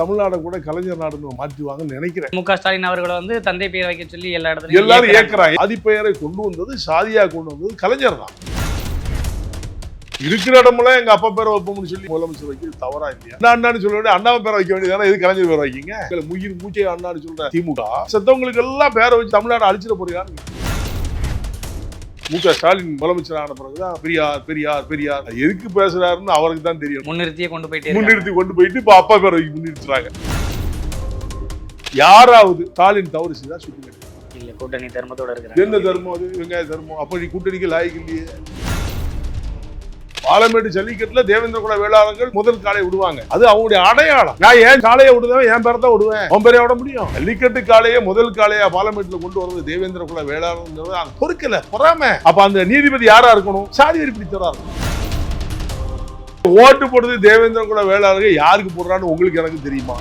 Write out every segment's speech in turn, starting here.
தமிழ்நாடை கூட கலைஞர் நாடுன்னு மாற்றுவாங்கன்னு நினைக்கிறேன். மு க. ஸ்டாலின் அவர்களை வந்து தந்தை பெயர் வைக்க சொல்லி எல்லா இடத்துலயும் எல்லாரும் ஏற்கிறாங்க. ஆதிப்பெயரை கொண்டு வந்தது சாதியா கொண்டு வந்தது கலைஞர் தான். இருக்கிற இடமெல்லாம் எங்க அப்பா பேரை வைப்போம்னு சொல்லி முதலமைச்சர் வைக்கிறது தவறா இல்லையா? அண்ணா அண்ணான்னு சொல்ல வேண்டிய அண்ணாவை பேரை வைக்க வேண்டியதானே எது கலைஞர் பேரை வைக்கீங்க? முயிர் மூச்சை அண்ணான்னு சொல்ற திமுக. செத்தவங்களுக்கு எல்லாம் பேரை வச்சு தமிழ்நாடு அழிச்சிட போறீங்க மு க. ஸ்டாலின் முதலமைச்சர் ஆன பிறகுதான் பெரியார் பெரியார் பெரியார். எதுக்கு பேசுறாருன்னு அவருக்கு தான் தெரியும். முன்னிறுத்தியே கொண்டு போயிட்டே. முன்னிறுத்தி கொண்டு போயிட்டு இப்ப அப்பா பேரை முன்னிறுத்துறாங்க. யாராவது ஸ்டாலின் தவறு செய்தா சுட்டி இல்ல கூட்டணி தர்மத்தோட இருக்கிறாங்க. என்ன தர்மம் அது? வெங்காய தர்மம். அப்ப நீ கூட்டணிக்கு லாய்க்கு இல்லையே. பாலமேடு ஜல்லிக்கட்டுல தேவேந்திர குல வேளாளர்கள் முதல் காளையை விடுவாங்க. அது அவங்களுடைய அடையாளம். நான் ஏன் காளையை விடுவேன் என் பேரை தான் விடுவேன்? உன் பேரைய விட முடியும். ஜல்லிக்கட்டு காளையை முதல் காளையா பாலமேட்டுல கொண்டு வரது தேவேந்திர குல வேளாளர்கள் அது பொறுக்கல பொறாம. அப்ப அந்த நீதிபதி யாரா இருக்கணும்? சாதி வெறி பிடித்தவரா இருக்கணும். ஓட்டு போடுறது தேவேந்திர குல வேளாளர்கள் யாருக்கு போடுறான்னு உங்களுக்கு எனக்கு தெரியுமா?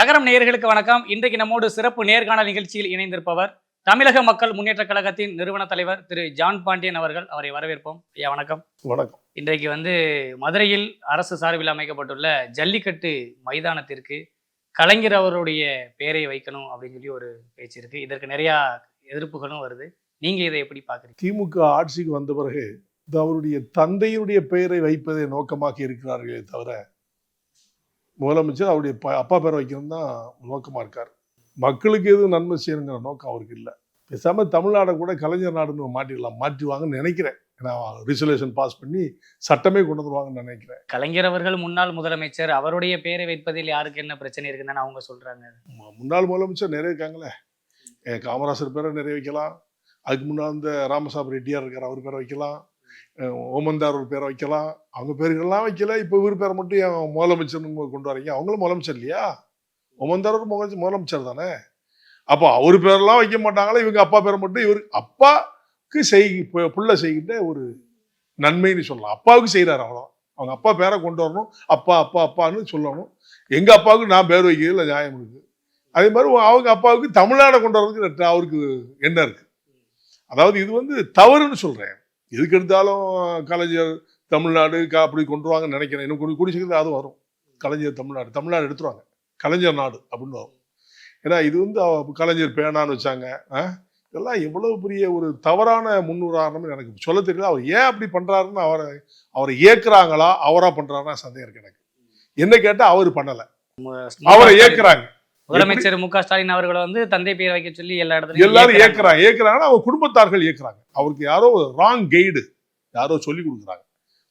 லகரம் நேயர்களுக்கு வணக்கம். இன்றைக்கு நம்மோடு சிறப்பு நேர்காணல் நிகழ்ச்சியில் இணைந்திருப்பவர் தமிழக மக்கள் முன்னேற்ற கழகத்தின் நிறுவன தலைவர் திரு ஜான் பாண்டியன் அவர்கள். அவரை வரவேற்போம். ஐயா வணக்கம். வணக்கம். இன்றைக்கு வந்து மதுரையில் அரசு சார்பில் அமைக்கப்பட்டுள்ள ஜல்லிக்கட்டு மைதானத்திற்கு கலைஞர் அவருடைய பெயரை வைக்கணும் அப்படின்னு சொல்லி ஒரு பேச்சு இருக்கு. இதற்கு நிறைய எதிர்ப்புகளும் வருது. நீங்க இதை எப்படி பாக்குறீங்க திமுக ஆட்சிக்கு வந்த பிறகு அவருடைய தந்தையினுடைய பெயரை வைப்பதை நோக்கமாக இருக்கிறார்களே தவிர முதலமைச்சர் அவருடைய அப்பா பேரை வைக்கணும் தான் நோக்கமா இருக்கார். மக்களுக்கு எதுவும் நன்மை செய்யணுங்கிற நோக்கம் அவருக்கு இல்லை. பேசாம தமிழ்நாடை கூட கலைஞர் நாடுன்னு மாற்றிடலாம் மாற்றுவாங்கன்னு நினைக்கிறேன். ஏன்னா ரிசல்யூஷன் பாஸ் பண்ணி சட்டமே கொண்டு வந்துருவாங்கன்னு நினைக்கிறேன். கலைஞர் அவர்கள் முன்னாள் முதலமைச்சர் அவருடைய பெயரை வைப்பதில் யாருக்கு என்ன பிரச்சனை இருக்குன்னு அவங்க சொல்றாங்க. மு- முன்னாள் முதலமைச்சர் நிறைய இருக்காங்களே. காமராசர் பேரை நிறைய வைக்கலாம். அதுக்கு முன்னால் இந்த ராமசாமி ரெட்டியார் இருக்கார் அவர் பேரை வைக்கலாம். ஓமந்தார் ஒரு பேரை வைக்கலாம் அவங்க பேர்கள்லாம் வைக்கல. இப்போ இவர் பேரை மட்டும் என் முதலமைச்சர்னு கொண்டு வரீங்க அவங்களும் முதலமைச்சர் இல்லையா? ஓமந்தார் ஒரு முதலமைச்சர் முதலமைச்சர் தானே? அப்போ அவர் பேரெல்லாம் வைக்க மாட்டாங்களா இவங்க அப்பா பேரை மட்டும் இவர் அப்பாவுக்கு செய் புள்ள செய்கிட்ட ஒரு நன்மைன்னு சொல்லலாம். அப்பாவுக்கு செய்கிறார் அவ்வளோ அவங்க அப்பா பேரை கொண்டு வரணும். அப்பா அப்பா அப்பான்னு சொல்லணும். எங்கள் அப்பாவுக்கு நான் பேர் வைக்கிறதுல நியாயம் இருக்குது அதே மாதிரி அவங்க அப்பாவுக்கு தமிழ்நாடை கொண்டு வரதுக்கு அவருக்கு எண்ணம் இருக்குது அதாவது இது வந்து தவறுன்னு சொல்றேன். எதுக்கு எடுத்தாலும் கலைஞர் தமிழ்நாடு க- அப்படி கொண்டு வாங்கன்னு நினைக்கிறேன். இன்னும் கூடி கூடி சீக்கிரம் அது வரும். கலைஞர் தமிழ்நாடு தமிழ்நாடு எடுத்துருவாங்க. கலைஞர் நாடு அப்படின்னு வரும். ஏன்னா இது வந்து கலைஞர் பேனான்னு வச்சாங்க? இதெல்லாம் எவ்வளவு பெரிய ஒரு தவறான முன்னுதாரணம்னு எனக்கு சொல்ல தெரியல. அவர் ஏன் அப்படி பண்றாருன்னு அவரை அவரை ஏக்குறாங்களா அவரா பண்றாருன்னா சந்தேகம் இருக்கு எனக்கு. என்ன கேட்டா அவர் பண்ணல. அவரை ஏக்குறாங்க. முதலமைச்சர் மு க ஸ்டாலின் அவர்களை வந்து தந்தை பெயர் வைக்க சொல்லி எல்லா இடத்துலயும் எல்லாரும் ஏற்கிறாங்க. ஏக்குறாங்க. ஏக்குறாங்கன்னா அவங்க குடும்பத்தார்கள் ஏக்குறாங்க. அவருக்கு யாரோ ராங் கைடு யாரோ சொல்லி கொடுக்குறாங்க.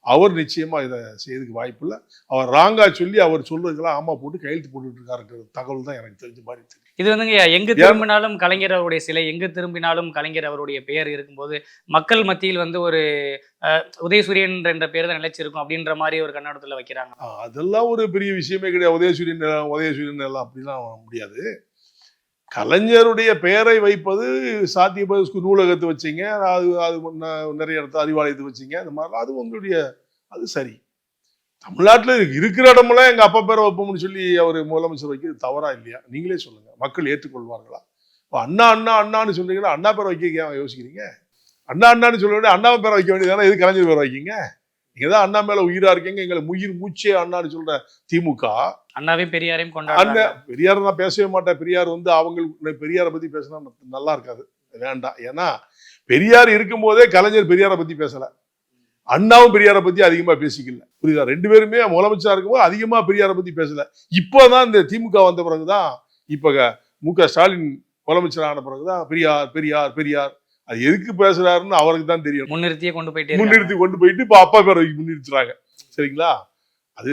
அவர் நிச்சயமா இதை செய்யறதுக்கு வாய்ப்பு இல்லை அவர் ராங்கா சொல்லி அவர் சொல்றதுக்கெல்லாம் ஆமா போட்டு கையெழுத்து போட்டுட்டு இருக்காருங்கிற தகவல் தான் எனக்கு தெரிஞ்ச மாதிரி தெரியும் இது வந்துங்க எங்கு திரும்பினாலும் கலைஞர் அவருடைய சிலை எங்கு திரும்பினாலும் கலைஞர் அவருடைய பெயர் இருக்கும்போது மக்கள் மத்தியில் வந்து ஒரு உதயசூரியன் என்ற பெயர் தான் நிலைச்சிருக்கும் அப்படின்ற மாதிரி ஒரு கண்ணோட்டத்துல வைக்கிறாங்க. அதெல்லாம் ஒரு பெரிய விஷயமே கிடையாது. உதயசூரியன் உதயசூரியன் எல்லாம் அப்படிலாம் முடியாது. கலைஞருடைய பெயரை வைப்பது சாத்தியப்பது நூலகத்தை வச்சீங்க அது அது நிறைய இடத்த அறிவாலயத்தை வச்சீங்க அந்த மாதிரிலாம் அது உங்களுடைய அது சரி. தமிழ்நாட்டில் இருக்கிற இடமெல்லாம் எங்க அப்பா பேரை வைப்போம்னு சொல்லி அவர் முதலமைச்சர் வைக்கிறது தவறா இல்லையா? நீங்களே சொல்லுங்க. மக்கள் ஏற்றுக்கொள்வார்களா? இப்போ அண்ணா அண்ணா அண்ணான்னு சொல்றீங்களா? அண்ணா பேரை வைக்க ஏன் யோசிக்கிறீங்க? அண்ணா அண்ணான்னு சொல்ல வேண்டிய அண்ணாவை பேரை வைக்க வேண்டியதானே எது கலைஞர் பேரை வைக்கீங்க? நீங்க தான் அண்ணா மேல உயிரா இருக்கீங்க. எங்களை உயிர் மூச்சே அண்ணான்னு சொல்ற திமுக. அண்ணாவையும் பெரியாரையும் கொண்டாடுறாங்க. பெரியார் நான் பேசவே மாட்டேன். பெரியார் வந்து அவங்க பெரியாரை பத்தி பேசினா நல்லா இருக்காது. வேண்டாம். ஏன்னா பெரியார் இருக்கும்போதே கலைஞர் பெரியாரை பத்தி பேசல. அண்ணாவும் பெரியாரை பத்தி அதிகமா பேசிக்கல. புரியுதா? ரெண்டு பேருமே முதலமைச்சரா இருக்கும்போது அதிகமா பெரியாரை பத்தி பேசல. இப்போதான் இந்த திமுக வந்த பிறகுதான் இப்ப க- மு க ஸ்டாலின் முதலமைச்சர் ஆன பிறகுதான் பெரியார் பெரியார் பெரியார். அது எதுக்கு பேசுறாருன்னு அவருக்கு தான் தெரியும். முன்னிறுத்தியே கொண்டு போயிட்டே. முன்னிறுத்தி கொண்டு போயிட்டு இப்ப அப்பா பேரை முன்னிறுத்துறாங்க. சரிங்களா? அது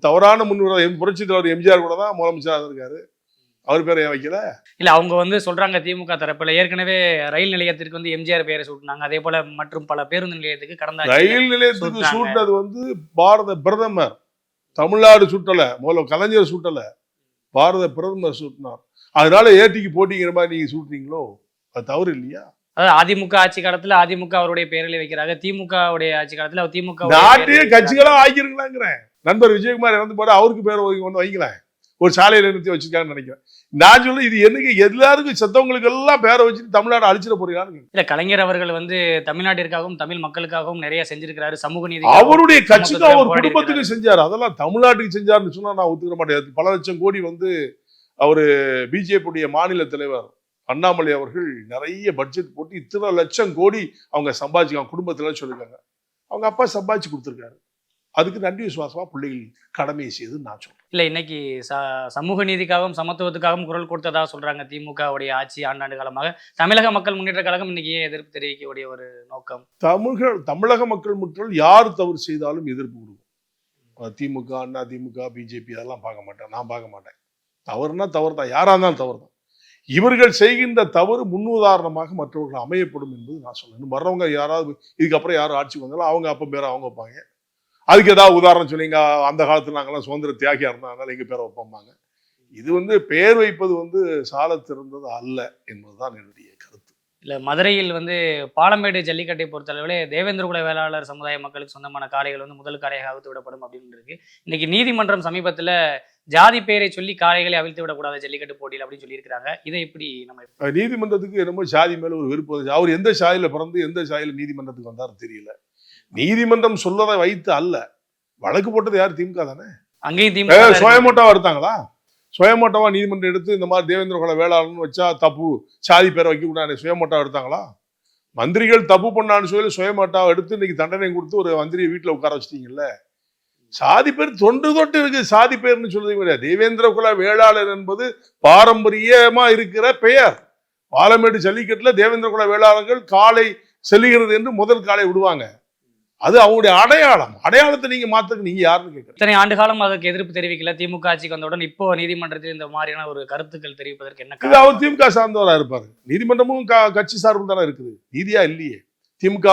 தவறான முன்னுரை புரட்சி தலைவர் எம்ஜிஆர் கூட தான் முதலமைச்சராக இருக்காரு அவர் பேரை ஏன் வைக்கல? இல்ல அவங்க வந்து சொல்றாங்க திமுக தரப்புல. ஏற்கனவே ரயில் நிலையத்திற்கு வந்து எம்ஜிஆர் பெயரை சூட்டினாங்க. அதே போல மற்றும் பல பேருந்து நிலையத்துக்கு கடந்த ரயில் நிலையத்துக்கு. சூட்டினது வந்து பாரத பிரதமர். தமிழ்நாடு சுட்டல. முதல்ல கலைஞர் சுட்டல. பாரத பிரதமர் சூட்டினார். அதனால ஏடிக்கு போட்டிங்கிற மாதிரி நீங்க சூட்டுறீங்களோ? அது தவறு இல்லையா? அதாவது அதிமுக ஆட்சி காலத்துல அதிமுக அவருடைய பெயரில் வைக்கிறாங்க. திமுக உடைய ஆட்சி காலத்துல திமுக நாட்டையே கட்சிகளா ஆக்கிருங்களாங்கிறேன். நண்பர் விஜயகுமார் இறந்து போட அவருக்கு பேர் கொண்டு வைங்களேன் ஒரு சாலையில நிறுத்தி வச்சிருக்காங்கன்னு நினைக்கிறேன். நான் சொல்ல இது என்னங்க எல்லாருக்கும் செத்தவங்களுக்கு எல்லாம் பேரை வச்சுட்டு தமிழ்நாடு அழிச்சிட போறீங்களான்னு இல்ல கலைஞர் அவர்கள் வந்து தமிழ்நாட்டிற்காகவும் தமிழ் மக்களுக்காகவும் நிறைய செஞ்சிருக்கிறாரு. சமூக நீதி அவருடைய கட்சிக்கு அவர் குடும்பத்துக்கு செஞ்சார். அதெல்லாம் தமிழ்நாட்டுக்கு செஞ்சாருன்னு சொன்னா நான் ஒத்துக்க மாட்டேன். பல லட்சம் கோடி வந்து அவரு பிஜேபியுடைய மாநில தலைவர் அண்ணாமலை அவர்கள் நிறைய பட்ஜெட் போட்டு இத்தனை லட்சம் கோடி அவங்க சம்பாதிச்சிருக்காங்க. குடும்பத்துல சொல்லிருக்காங்க அவங்க அப்பா சம்பாதிச்சு கொடுத்துருக்காரு. அதுக்கு நன்றி விசுவாசமா பிள்ளைகள் கடமையை செய்து நான் சொல்றேன். இல்ல இன்னைக்கு ச- சமூக நீதிக்காகவும் சமத்துவத்துக்காகவும் குரல் கொடுத்ததா சொல்றாங்க திமுகவுடைய ஆட்சி ஆண்டாண்டு காலமாக. தமிழக மக்கள் முன்னேற்ற கழகம் இன்னைக்கு ஏன் எதிர்ப்பு தெரிவிக்கக்கூடிய ஒரு நோக்கம்? தமிழக தமிழக மக்கள் மட்டும் யார் தவறு செய்தாலும் எதிர்ப்பு கொடுக்கும். திமுக அண்ணா திமுக பிஜேபி அதெல்லாம் பார்க்க மாட்டேன். நான் பார்க்க மாட்டேன். தவறுனா தவறு தான் யாரா இருந்தாலும் தவறு தான் இவர்கள் செய்கின்ற தவறு முன்னுதாரணமாக மற்றவர்கள் அமையப்படும் என்பது நான் இன்னும் வர்றவங்க யாராவது இதுக்கப்புறம் யாரும் ஆட்சிக்கு வந்தாலும் அவங்க அப்ப பேரை அவங்க வைப்பாங்க. அதுக்கு ஏதாவது உதாரணம் சொன்னீங்க அந்த காலத்துல நாங்கெல்லாம் சுதந்திர தியாகியா இருந்தோம் அதனால எங்க பேரை வைப்பாங்க இது வந்து பேர் வைப்பது வந்து சால திறந்தது அல்ல என்பதுதான் என்னுடைய கருத்து. இல்ல மதுரையில் வந்து பாலமேடு ஜல்லிக்கட்டை பொறுத்தளவிலே தேவேந்திரகுல வேளாளர் சமுதாய மக்களுக்கு சொந்தமான காளைகள் வந்து முதல் காளையாக அவிழ்த்து விடப்படும் அப்படின்னு இருக்கு. இன்னைக்கு நீதிமன்றம் சமீபத்துல ஜாதி பெயரை சொல்லி காளைகளை அவிழ்த்து விடக்கூடாது ஜல்லிக்கட்டு போட்டியில் அப்படின்னு சொல்லியிருக்கிறாங்க. இதை எப்படி நம்ம நீதிமன்றத்துக்கு என்னமோ சாதி மேல ஒரு விருப்பம். அவர் எந்த சாதியில பிறந்து எந்த சாதியில நீதிமன்றத்துக்கு வந்தாரு தெரியல. நீதிமன்றம் சொல்லதை வைத்து அல்ல. வழக்கு போட்டது யார்? திமுக தானே? அங்கேயும் திமுக. சுயமோட்டாவா எடுத்தாங்களா சுயமோட்டாவா நீதிமன்றம் எடுத்து இந்த மாதிரி தேவேந்திர குல வேளாளர்னு வச்சா தப்பு சாதி பேரை வைக்க கூடாது சுயமோட்டாவா எடுத்தாங்களா? மந்திரிகள் தப்பு பண்ணான்னு சொல்லி சுயமோட்டாவை எடுத்து இன்னைக்கு தண்டனை கொடுத்து ஒரு மந்திரியை வீட்டுல உட்கார வச்சிட்டீங்கல்ல. சாதி பேர் தொன்று தொட்டு இருக்கு. சாதி பேர்னு சொல்றது கிடையாது தேவேந்திர குல வேளாளர் என்பது பாரம்பரியமா இருக்கிற பெயர். பாலமேடு ஜல்லிக்கட்டுல தேவேந்திர குல வேளாளர்கள் காலை செல்லுகிறது என்று முதல் காலை விடுவாங்க. அது அவங்களுடைய அடையாளம். அடையாளத்தை நீங்க மாத்துக்கு நீங்க யாருன்னு கேட்கறீங்க இத்தனை ஆண்டு காலம் அதற்கு எதிர்ப்பு தெரிவிக்கல. திமுக ஆட்சிக்கு வந்தவுடன் இப்போ நீதிமன்றத்தில் இந்த மாதிரியான ஒரு கருத்துக்கள் தெரிவிப்பதற்கு என்ன இது? அவர் திமுக சார்ந்தவரா இருப்பாரு. நீதிமன்றமும் கட்சி சார்பு தானே இருக்குது. நீதியா இல்லையே? திமுக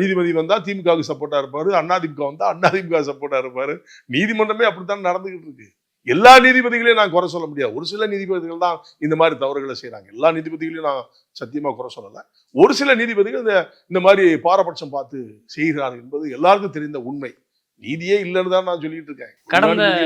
நீதிபதி வந்தா திமுகவுக்கு சப்போர்ட்டா இருப்பாரு. அண்ணா திமுக வந்தா அண்ணா திமுக சப்போர்ட்டா இருப்பாரு. நீதிமன்றமே அப்படித்தான் நடந்துகிட்டு இருக்கு. எல்லா நீதிபதிகளையும் நான் குறை சொல்ல முடியாது. ஒரு சில நீதிபதிகள் தான் இந்த மாதிரி தவறுகளை செய்றாங்க. எல்லா நீதிபதிகளையும் நான் சத்தியமா குறை சொல்லல. ஒரு சில நீதிபதிகள் இந்த இந்த மாதிரி பாரபட்சம் பார்த்து செய்கிறார்கள் என்பது எல்லாருக்கும் தெரிந்த உண்மை. நீதியே இல்லைன்னு தான் நான் சொல்லிட்டு இருக்கேன். கடந்த-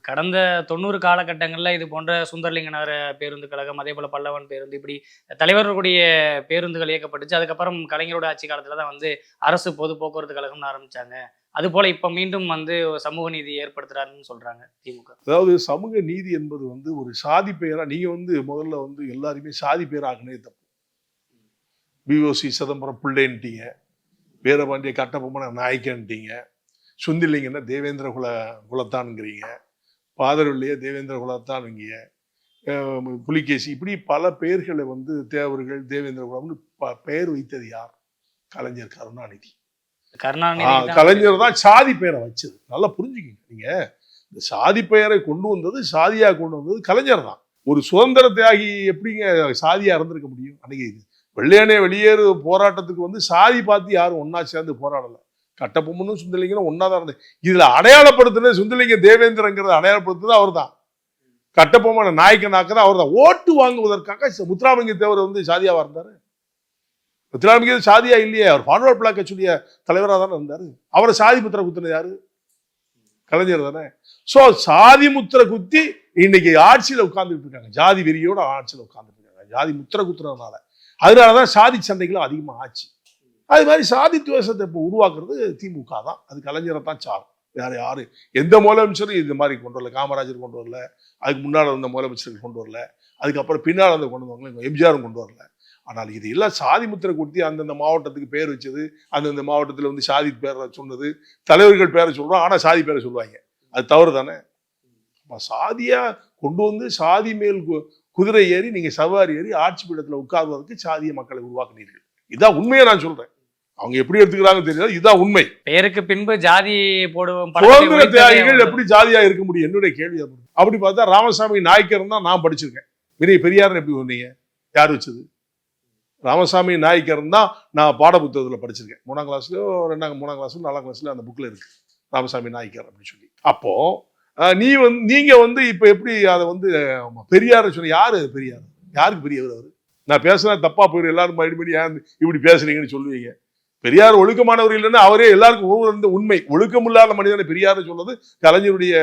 கடந்த தொண்ணூறு காலகட்டங்கள்ல இது போன்ற சுந்தரலிங்க நகர பேருந்து கழகம் அதே போல பல்லவன் பேருந்து இப்படி தலைவர்களுடைய பேருந்துகள் இயக்கப்பட்டுச்சு. அதுக்கப்புறம் கலைஞரோட ஆட்சி காலத்துல தான் வந்து அரசு பொது போக்குவரத்து கழகம்னு ஆரம்பிச்சாங்க. அது போல இப்ப மீண்டும் வந்து சமூக நீதி ஏற்படுத்துறாருன்னு சொல்றாங்க திமுக. அதாவது சமூக நீதி என்பது வந்து ஒரு சாதி பெயரா நீங்க வந்து முதல்ல வந்து எல்லாருமே சாதி பெயராகனே தப்பு. பிஓசி சிதம்பரம் பிள்ளைன்ட்டீங்க. வீரபாண்டிய கட்டபொம்மன நாயக்கன்ட்டீங்க. சுந்திலிங்கன்னா தேவேந்திர குல குலத்தானுங்கிறீங்க. பாதருள்ளையே தேவேந்திர குலத்தான்ங்க புலிகேசி இப்படி பல பெயர்களை வந்து தேவர்கள் தேவேந்திர குலம்னு ப- பெயர் வைத்தது யார்? கலைஞர் கருணாநிதி. கருணாநிதி கலைஞர் தான் சாதி பெயரை வச்சது. நல்லா புரிஞ்சுக்கங்க நீங்க. இந்த சாதி பெயரை கொண்டு வந்தது சாதியா கொண்டு வந்தது கலைஞர் தான். ஒரு சுதந்திர தியாகி எப்படிங்க சாதியா இருந்திருக்க முடியும்? அன்னைக்கு வெள்ளையனே வெளியேறு போராட்டத்துக்கு வந்து சாதி பார்த்து யாரும் ஒண்ணா சேர்ந்து போராடல. கட்டபொம்மனும் சுந்தலிங்கனும் ஒன்னா தான் இருந்தது இதுல அடையாளப்படுத்தினது சுந்தலிங்க தேவேந்திரங்கிறத அடையாளப்படுத்துறது அவர் தான். கட்டபொம்மன நாயக்கனாக்க தான் அவர் தான். ஓட்டு வாங்குவதற்காக முத்துராமலிங்க தேவர் வந்து சாதியாவா இருந்தாரு? முத்துராமலிங்க சாதியா இல்லையே? அவர் ஃபார்வர்ட் பிளாக் கட்சியுடைய தலைவராக தானே இருந்தார். அவரை சாதி முத்திரை குத்தின யாரு? கலைஞர் தானே. ஸோ சாதி முத்திரை குத்தி இன்னைக்கு ஆட்சியில் உட்கார்ந்துட்டு இருக்காங்க ஜாதி வெறியோட ஆட்சியில் உட்கார்ந்துட்டு இருக்காங்க ஜாதி முத்திரை குத்துறதுனால. அதனாலதான் சாதி சண்டைகளும் அதிகமா ஆச்சு. அது மாதிரி சாதி துவேஷத்தை இப்போ உருவாக்குறது திமுக தான். அது கலைஞரை தான் சாரும். வேற யாரு? எந்த முதலமைச்சரும் இது மாதிரி கொண்டு வரல. காமராஜர் கொண்டு வரல. அதுக்கு முன்னால் இருந்த முதலமைச்சர்கள் கொண்டு வரல. அதுக்கப்புறம் பின்னால் வந்து கொண்டு வந்தவங்க எம்ஜிஆரும் கொண்டு வரல. ஆனால் இது எல்லாம் சாதி முத்திரை கொடுத்தி அந்தந்த மாவட்டத்துக்கு பேர் வச்சது அந்தந்த மாவட்டத்தில் வந்து சாதி பேரை சொன்னது தலைவர்கள் பேரை சொல்றோம் ஆனா சாதி பேரை சொல்லுவாங்க. அது தவறு தானே அப்ப சாதியா கொண்டு வந்து சாதி மேல் குதிரை ஏறி நீங்க சவாரி ஏறி ஆட்சி பீடத்துல உட்கார்வதற்கு சாதிய மக்களை உருவாக்குனீர்கள். இதான் உண்மையை நான் சொல்றேன். அவங்க எப்படி எடுத்துக்கிறாங்க தெரியல இதுதான் உண்மை. பெயருக்கு பின்பு ஜாதி போடுவோம் சுதந்திர தியாகிகள். எப்படி ஜாதியா இருக்க முடியும்? என்னுடைய கேள்வி அப்படி பார்த்தா ராமசாமி நாயக்கர் தான் நான் படிச்சிருக்கேன். பெரிய பெரியார்னு எப்படி சொன்னீங்க? யார் வச்சது? ராமசாமி நாயக்கர் தான் நான் பாட புத்தகத்தில் படிச்சிருக்கேன். மூணாம் கிளாஸ்லையோ ரெண்டாம் மூணாம் கிளாஸ்லயோ நாலாம் கிளாஸ்லயோ அந்த புக்கில் இருக்கு. ராமசாமி நாயக்கர் அப்படின்னு சொல்லி. அப்போ நீ வந்து நீங்க வந்து இப்போ எப்படி அதை வந்து பெரியார் சொன்ன யாரு பெரியார்? யாருக்கு பெரியவர் அவர்? நான் பேசுனா தப்பா போயிடும் எல்லாரும் மறுபடி ஏன் இப்படி பேசுறீங்கன்னு சொல்லுவீங்க. பெரியார் ஒழுக்கமானவர் இல்லைன்னா அவரே எல்லாருக்கும் ஒருவர் உண்மை. ஒழுக்கம் இல்லாத மனிதனை பெரியார் சொல்றது கலைஞருடைய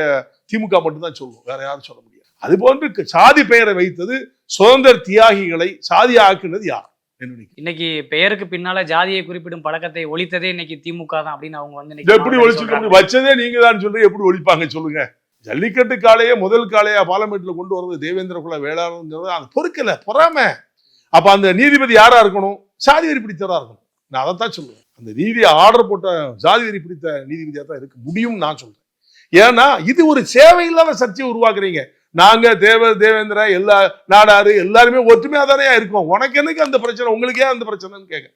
திமுக மட்டும்தான் சொல்லுவோம் வேற யாரும் சொல்ல முடியாது. அது போன்று சாதி பெயரை வைத்தது சுதந்திர தியாகிகளை சாதி ஆக்குனது யார்? என்னுடைய இன்னைக்கு பெயருக்கு பின்னால ஜாதியை குறிப்பிடும் பழக்கத்தை ஒழித்ததே இன்னைக்கு திமுக தான் அப்படின்னு அவங்க வந்து எப்படி. முடியும்? வச்சதே நீங்க தான் சொல்றீங்க எப்படி ஒழிப்பாங்க சொல்லுங்க. ஜல்லிக்கட்டு காளையே முதல் காளையா பார்லமெண்ட்ல கொண்டு வரது தேவேந்திர குல வேளாண்ங்கிறது அது பொறுக்கல பொறாம. அப்ப அந்த நீதிபதி யாரா இருக்கணும்? சாதி வெறி பிடித்தவரா இருக்கணும். நான் அதைத்தான் சொல்லுவேன் அந்த நீதியை ஆர்டர் போட்ட ஜாதி வெறி பிடித்த நீதிபதியா தான் இருக்க முடியும் நான் சொல்றேன். ஏன்னா இது ஒரு சேவை இல்லாத சர்ச்சையை உருவாக்குறீங்க. நாங்க தேவ தேவேந்திர எல்லா நாடாரு எல்லாருமே ஒற்றுமையா தானே இருக்கோம். உனக்கு என்னக்கு அந்த பிரச்சனை? உங்களுக்கே அந்த பிரச்சனைன்னு கேட்க.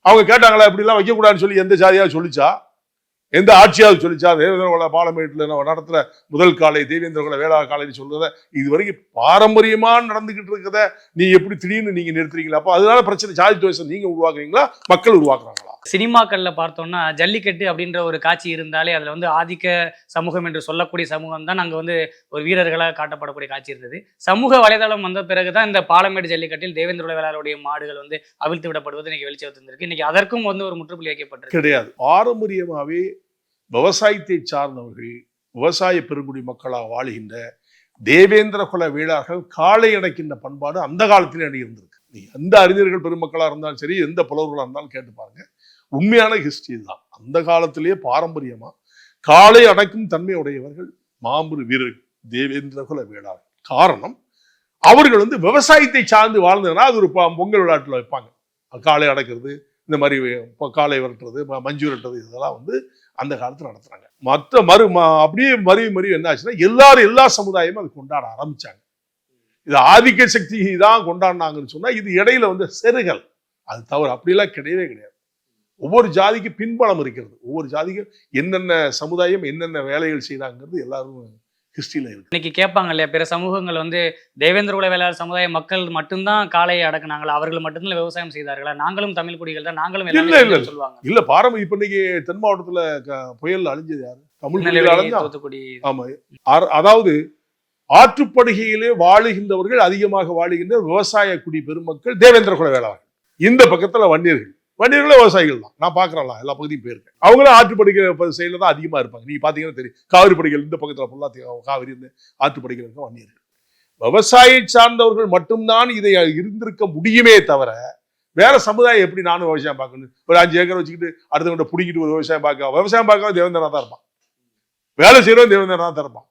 அவங்க கேட்டாங்களா இப்படி எல்லாம் வைக்கக்கூடாதுன்னு சொல்லி எந்த ஜாதியாக சொல்லிச்சா? எந்த ஆட்சியாவது சொல்லிச்சா தேவேந்திரகுல பார்லமெண்ட்ல நம்ம நடத்துற முதல் காலை தேவேந்திரகுல வேளா காலைன்னு சொல்றத இது வரைக்கும் பாரம்பரியமா நடந்துகிட்டு இருக்கத நீ எப்படி திடீர்னு நீங்க நிறுத்துறீங்களா? அப்போ அதனால பிரச்சனை ஜாதி துவேஷம் நீங்க உருவாக்குறீங்களா? மக்கள் உருவாக்குறாங்களா? சினிமாக்கள்ல பார்த்தோம்னா ஜல்லிக்கட்டு அப்படின்ற ஒரு காட்சி இருந்தாலே அதுல வந்து ஆதிக்க சமூகம் என்று சொல்லக்கூடிய சமூகம் தான் அங்க வந்து ஒரு வீரர்களாக காட்டப்படக்கூடிய காட்சி இருந்தது. சமூக வலைதளம் வந்த பிறகுதான் இந்த பாலமேடு ஜல்லிக்கட்டில் தேவேந்திர வேளாளருடைய மாடுகள் வந்து அவிழ்த்து விடப்படுவது இன்னைக்கு வெளிச்சம் வந்திருக்கு இன்னைக்கு அதற்கும் வந்து ஒரு முற்றுப்புள்ளி வைக்கப்பட்டிருக்கு. கிடையாது. பாரம்பரியமாவே விவசாயத்தை சார்ந்தவர்கள் விவசாய பெருங்குடி மக்களாக வாழுகின்ற தேவேந்திர குல வேளார்கள் காளை அடைக்கின்ற பண்பாடு அந்த காலத்திலே அடி இருந்திருக்கு நீ எந்த அறிஞர்கள் பெருமக்களா இருந்தாலும் சரி எந்த புலவர்களாக இருந்தாலும் கேட்டு பாருங்க. உண்மையான ஹிஸ்டரி தான் அந்த காலத்திலேயே பாரம்பரியமா காளை அடக்கும் தன்மை உடையவர்கள் மாம்புரு வீரர்கள் தேவேந்திர குல வேளாளர் காரணம் அவர்கள் வந்து விவசாயத்தை சார்ந்து வாழ்ந்ததுன்னா அது ஒரு பொங்கல் விளையாட்டில் வைப்பாங்க. காளை அடைக்கிறது இந்த மாதிரி காலை காளை விரட்டுறது மஞ்சு விரட்டுறது இதெல்லாம் வந்து அந்த காலத்துல நடத்துறாங்க. மற்ற மறு ம- அப்படியே மறுவி மறுவி என்ன ஆச்சுன்னா எல்லாரும் எல்லா சமுதாயமும் அது கொண்டாட ஆரம்பிச்சாங்க. இது ஆதிக்க சக்தி தான் கொண்டாடினாங்கன்னு சொன்னா இது இடையில வந்து செருகல். அது தவறு. அப்படிலாம் கிடையவே கிடையாது. ஒவ்வொரு ஜாதிக்கு பின்பலம் இருக்கிறது. ஒவ்வொரு ஜாதிக்கும் என்னென்ன சமுதாயம் என்னென்ன வேலைகள் செய்தாங்கிறது எல்லாரும் ஹிஸ்டரியில இருக்கு. இன்னைக்கு கேட்பாங்க இல்லையா பிற சமூகங்கள் வந்து தேவேந்திர குல வேளாளர் சமுதாய மக்கள் மட்டும்தான் காளையை அடக்குனாங்களா? அவர்கள் மட்டும்தான் விவசாயம் செய்தார்களா? நாங்களும் தமிழ் குடிகள் தான் நாங்களும் இல்ல, இல்ல. சொல்லுவாங்க. இல்ல பாரம்பரிய இப்ப இன்னைக்கு தென் மாவட்டத்துல புயல்ல அழிஞ்சது யாரு? தமிழ் புயல் தூத்துக்குடி. ஆமா. அதாவது ஆற்றுப்படுகையிலே வாழுகின்றவர்கள் அதிகமாக வாழுகின்ற விவசாய குடி பெருமக்கள் தேவேந்திர குல வேளாளர் இந்த பக்கத்துல வன்னியர்கள். வன்னியர்களே விவசாயிகள் தான். நான் பாக்குறேன்ல எல்லா பகுதியும் போயிருக்கேன். அவங்களும் ஆற்றுப்படுகை சைடுல தான் அதிகமாக இருப்பாங்க. நீங்கள் பார்த்தீங்கன்னா தெரியும். காவிரி படுகைகள் இந்த பக்கத்தில் ஃபுல்லாக காவிரி இருந்து ஆற்றுப்படுகைகள் இருக்க. வன்னியர்கள் விவசாயி சார்ந்தவர்கள் மட்டும்தான் இதை இருந்திருக்க முடியுமே தவிர வேற சமுதாயம் எப்படி நானும் விவசாயம் பார்க்கணும்? ஒரு அஞ்சு ஏக்கர் வச்சுக்கிட்டு அடுத்தவங்க பிடிக்கிட்டு ஒரு விவசாயம் பார்க்க விவசாயம் பார்க்க தேவேந்திரனா தான் இருப்பான். வேலை செய்கிறோம் தேவேந்திரனா தான் இருப்பான்.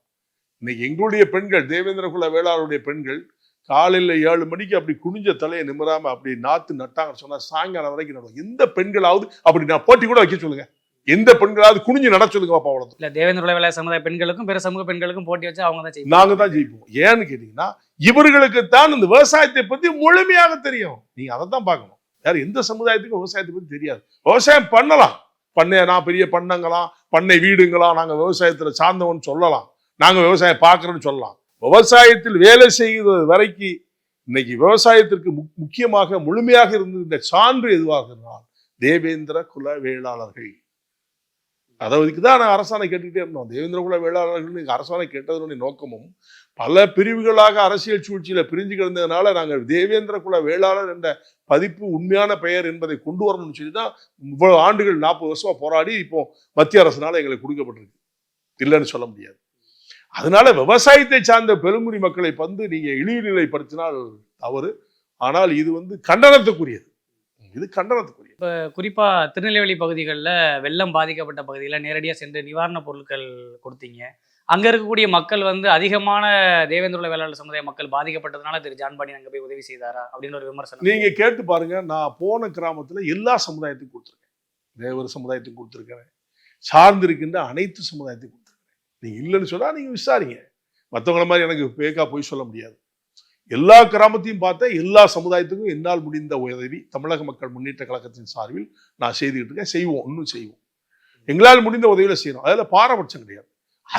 இன்னைக்கு எங்களுடைய பெண்கள் தேவேந்திர குல வேளாளருடைய பெண்கள் காலையில ஏழு மணிக்கு அப்படி குனிஞ்ச தலையை நிமிராம அப்படி நாத்து நட்டாங்கன்னு சொன்னா சாயங்காலம் வரைக்கும் நடுவோம் எந்த பெண்களாவது அப்படி நான் போட்டி கூட வைக்க சொல்லுங்க. எந்த பெண்களாவது குனிஞ்சு நட சொல்லுங்க பாப்பா அவ்வளவு இல்ல தேவேந்திர வேளாளர் சமுதாய பெண்களுக்கும் பிற சமூக பெண்களுக்கும் போட்டி வச்சு அவங்க தான் நாங்க தான் ஜெயிப்போம். ஏன்னு கேட்டீங்கன்னா இவர்களுக்கு தான் இந்த விவசாயத்தை பத்தி முழுமையாக தெரியும். நீங்க அதை தான் பார்க்கணும். வேற எந்த சமுதாயத்துக்கும் விவசாயத்தை பத்தி தெரியாது. விவசாயம் பண்ணலாம். பண்ணை நான் பெரிய பண்ணங்களாம் பண்ணை வீடுங்களாம் நாங்க விவசாயத்துல சார்ந்தவன் சொல்லலாம். நாங்க விவசாயம் பார்க்கறோம்னு சொல்லலாம். விவசாயத்தில் வேலை செய்கிறது வரைக்கு இன்னைக்கு விவசாயத்திற்கு முக்- முக்கியமாக முழுமையாக இருந்திருந்த சான்று எதுவாக இருந்தால் தேவேந்திர குல வேளாளர்கள். அதாவது தான் நான் அரசாணை கேட்டுக்கிட்டே இருந்தோம். தேவேந்திர குல வேளாளர்கள் அரசாணை கேட்டதனுடைய நோக்கமும் பல பிரிவுகளாக அரசியல் சூழ்ச்சியில பிரிஞ்சு கிடந்ததுனால நாங்கள் தேவேந்திர குல வேளாளர் என்ற பதிப்பு உண்மையான பெயர் என்பதை கொண்டு வரணும்னு சொல்லி தான் இவ்வளவு ஆண்டுகள் நாற்பது வருஷமா போராடி இப்போ மத்திய அரசுனால எங்களுக்கு கொடுக்கப்பட்டிருக்கு. இல்லைன்னு சொல்ல முடியாது. அதனால விவசாயத்தை சார்ந்த பெருங்குடி மக்களை வந்து நீங்க இழிவுநிலைப்படுத்தினால் தவறு. ஆனால் இது வந்து கண்டனத்துக்குரியது. இது கண்டனத்துக்குரியது. குறிப்பா திருநெல்வேலி பகுதிகளில் வெள்ளம் பாதிக்கப்பட்ட பகுதிகளில் நேரடியாக சென்று நிவாரணப் பொருட்கள் கொடுத்தீங்க. அங்க இருக்கக்கூடிய மக்கள் வந்து அதிகமான தேவேந்திர வேளாளர் சமுதாய மக்கள் பாதிக்கப்பட்டதுனால திரு ஜான்பாடி அங்க போய் உதவி செய்தாரா? அப்படின்னு ஒரு விமர்சனம். நீங்க கேட்டு பாருங்க. நான் போன கிராமத்துல எல்லா சமுதாயத்துக்கும் கொடுத்துருக்கேன். தேவர் சமுதாயத்துக்கு கொடுத்துருக்கேன் சார்ந்து இருக்கின்ற அனைத்து சமுதாயத்துக்கும் நீங்கள் இல்லைன்னு சொன்னால் நீங்கள் விசாரிங்க. மற்றவங்கள மாதிரி எனக்கு பேக்கா போய் சொல்ல முடியாது. எல்லா கிராமத்தையும் பார்த்தேன். எல்லா சமுதாயத்துக்கும் என்னால் முடிந்த உதவி. தமிழக மக்கள் முன்னேற்ற கழகத்தின் சார்பில் நான் செய்துக்கிட்டு இருக்கேன். செய்வோம். இன்னும் செய்வோம். எங்களால் முடிந்த உதவியில் செய்யணும் அதில் பாரபட்சம் கிடையாது.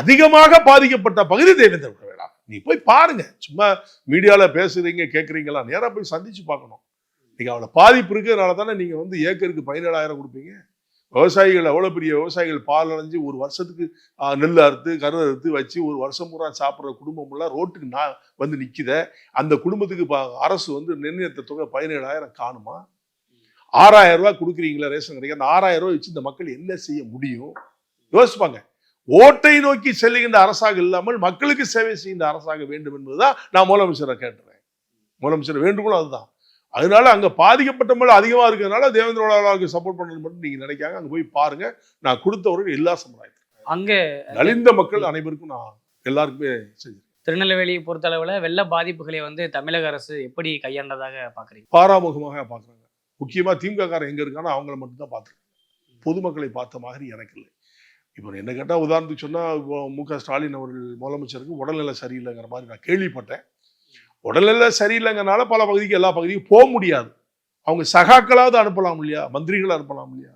அதிகமாக பாதிக்கப்பட்ட பகுதி தேவேந்திர குல நீ போய் பாருங்க. சும்மா மீடியாவில் பேசுறீங்க கேட்குறீங்களா நேராக போய் சந்திச்சு பார்க்கணும். நீங்கள் அவளை பாதிப்பு இருக்கிறதுனால தானே நீங்கள் வந்து ஏக்கருக்கு பதினேழாயிரம் கொடுப்பீங்க? விவசாயிகள் அவ்வளோ பெரிய விவசாயிகள் பால் அடைஞ்சு ஒரு வருஷத்துக்கு நெல் அறுத்து கரு அறுத்து வச்சு ஒரு வருஷம் பூரா சாப்பிட்ற குடும்பமெல்லாம் ரோட்டுக்கு நான் வந்து நிற்கித அந்த குடும்பத்துக்கு அரசு வந்து நிர்ணயித்த தொகை பதினேழாயிரம் காணுமா? ஆறாயிரம் ரூபாய் கொடுக்குறீங்களா ரேஷன் கடைக்கு? அந்த ஆறாயிரம் ரூபாய் வச்சு இந்த மக்கள் என்ன செய்ய முடியும்? யோசிப்பாங்க. ஓட்டை நோக்கி செல்லுகின்ற அரசாக இல்லாமல் மக்களுக்கு சேவை செய்கின்ற அரசாக வேண்டும் என்பதுதான் நான் முதலமைச்சரை கேட்டுறேன். முதலமைச்சர் வேண்டுகோளும் அதுதான். அதனால அங்க பாதிக்கப்பட்ட மக்கள் அதிகமா இருக்கிறதுனால தேவேந்திர உலகாவுக்கு சப்போர்ட் பண்ணது மட்டும் நீங்க நினைக்காங்க. அங்க போய் பாருங்க. நான் கொடுத்தவர்கள் எல்லா சமுதாயத்திலும். அங்க நலிந்த மக்கள் அனைவருக்கும் நான் எல்லாருக்குமே செஞ்சேன் திருநெல்வேலியை பொறுத்தளவுல வெள்ள பாதிப்புகளை வந்து தமிழக அரசு எப்படி கையாண்டதாக பாக்குறீங்க பாராமுகமாக பார்க்குறாங்க. முக்கியமா திமுக காரன் எங்க இருக்கானோ அவங்கள மட்டும் தான் பார்த்துருக்காங்க பொதுமக்களை பார்த்த மாதிரி எனக்கு இல்லை. இப்போ என்ன கேட்டால் உதாரணத்துக்கு சொன்னால் மு க ஸ்டாலின் அவர்கள் முதலமைச்சருக்கு உடல்நிலை சரியில்லைங்கிற மாதிரி நான் கேள்விப்பட்டேன். உடல்நிலை சரியில்லைங்கிறனால பல பகுதிக்கு எல்லா பகுதிக்கும் போக முடியாது. அவங்க சகாக்களாவது அனுப்பலாம் இல்லையா? மந்திரிகளை அனுப்பலாம் இல்லையா?